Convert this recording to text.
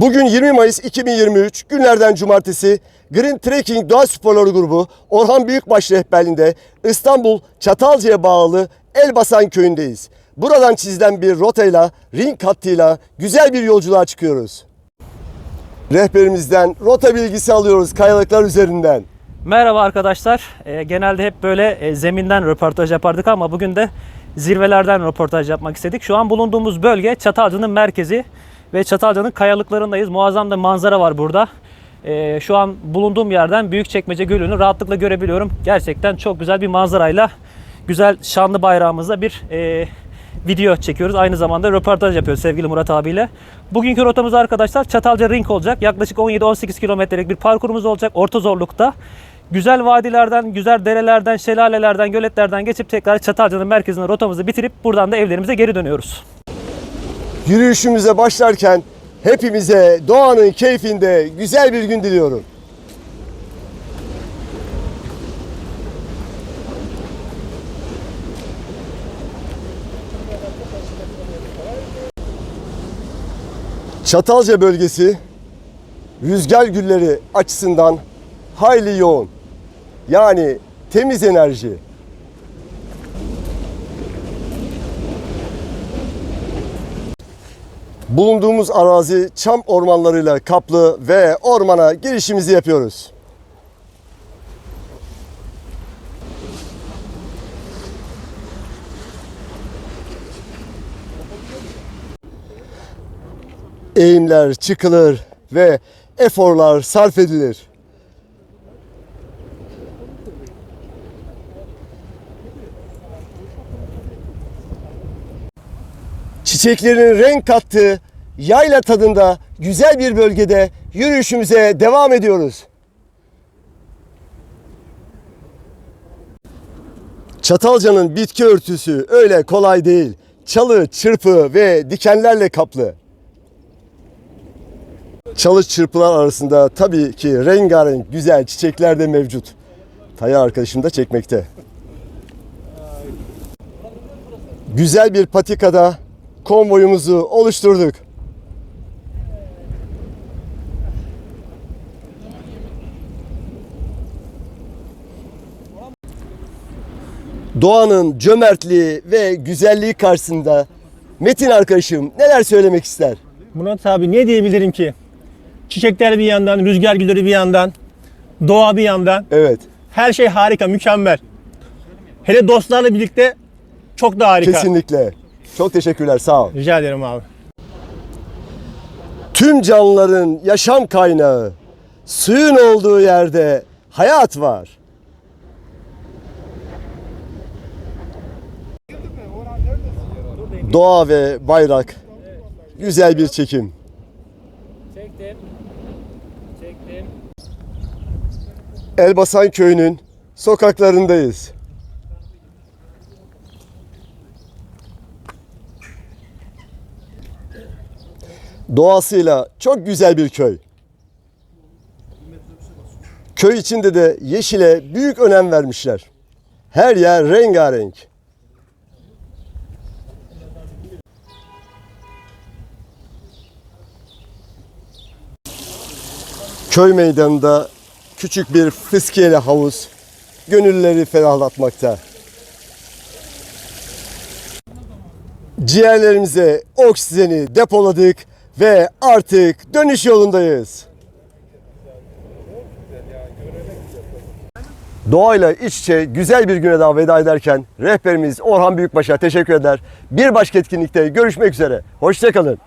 Bugün 20 Mayıs 2023 günlerden cumartesi Green Trekking Doğa Sporları Grubu Orhan Büyükbaş rehberliğinde İstanbul Çatalca'ya bağlı Elbasan köyündeyiz. Buradan çizilen bir rotayla, ring hattıyla güzel bir yolculuğa çıkıyoruz. Rehberimizden rota bilgisi alıyoruz kayalıklar üzerinden. Merhaba arkadaşlar. Ee, genelde hep böyle e, zeminden röportaj yapardık ama bugün de zirvelerden röportaj yapmak istedik. Şu an bulunduğumuz bölge Çatalca'nın merkezi ve Çatalca'nın kayalıklarındayız. Muazzam da manzara var burada. Ee, şu an bulunduğum yerden Büyükçekmece Gölü'nü rahatlıkla görebiliyorum. Gerçekten çok güzel bir manzarayla güzel şanlı bayrağımızla bir e, video çekiyoruz. Aynı zamanda röportaj yapıyoruz sevgili Murat abiyle. Bugünkü rotamız arkadaşlar Çatalca Ring olacak. Yaklaşık 17-18 kilometrelik bir parkurumuz olacak orta zorlukta. Güzel vadilerden, güzel derelerden, şelalelerden, göletlerden geçip tekrar Çatalca'nın merkezine rotamızı bitirip buradan da evlerimize geri dönüyoruz. Yürüyüşümüze başlarken hepimize doğanın keyfinde güzel bir gün diliyorum. Çatalca bölgesi rüzgar gülleri açısından hayli yoğun. Yani temiz enerji. Bulunduğumuz arazi çam ormanlarıyla kaplı ve ormana girişimizi yapıyoruz. Eğimler çıkılır ve eforlar sarf edilir. Çiçeklerin renk kattığı yayla tadında güzel bir bölgede yürüyüşümüze devam ediyoruz. Çatalca'nın bitki örtüsü öyle kolay değil. Çalı, çırpı ve dikenlerle kaplı. Çalı çırpılar arasında tabii ki rengarenk güzel çiçekler de mevcut. Taya arkadaşım da çekmekte. Güzel bir patikada konvoyumuzu oluşturduk. Doğanın cömertliği ve güzelliği karşısında Metin arkadaşım neler söylemek ister? Murat abi ne diyebilirim ki? Çiçekler bir yandan, rüzgar gülleri bir yandan, doğa bir yandan. Evet, Her şey harika, mükemmel. Hele dostlarla birlikte çok da harika. kesinlikle. Çok teşekkürler, sağ ol. Rica ederim abi. Tüm canlıların yaşam kaynağı, suyun olduğu yerde hayat var. Doğa ve bayrak. Güzel bir çekim. Çektim. Çektim. Elbasan köyünün sokaklarındayız. Doğasıyla çok güzel bir köy. Köy içinde de yeşile büyük önem vermişler. Her yer rengarenk. Köy meydanında küçük bir fıskiyeli havuz gönülleri ferahlatmakta. Ciğerlerimize oksijeni depoladık ve artık dönüş yolundayız. Doğayla iç içe güzel bir güne daha veda ederken rehberimiz Orhan Büyükbaş'a teşekkür eder. Bir başka etkinlikte görüşmek üzere. Hoşçakalın.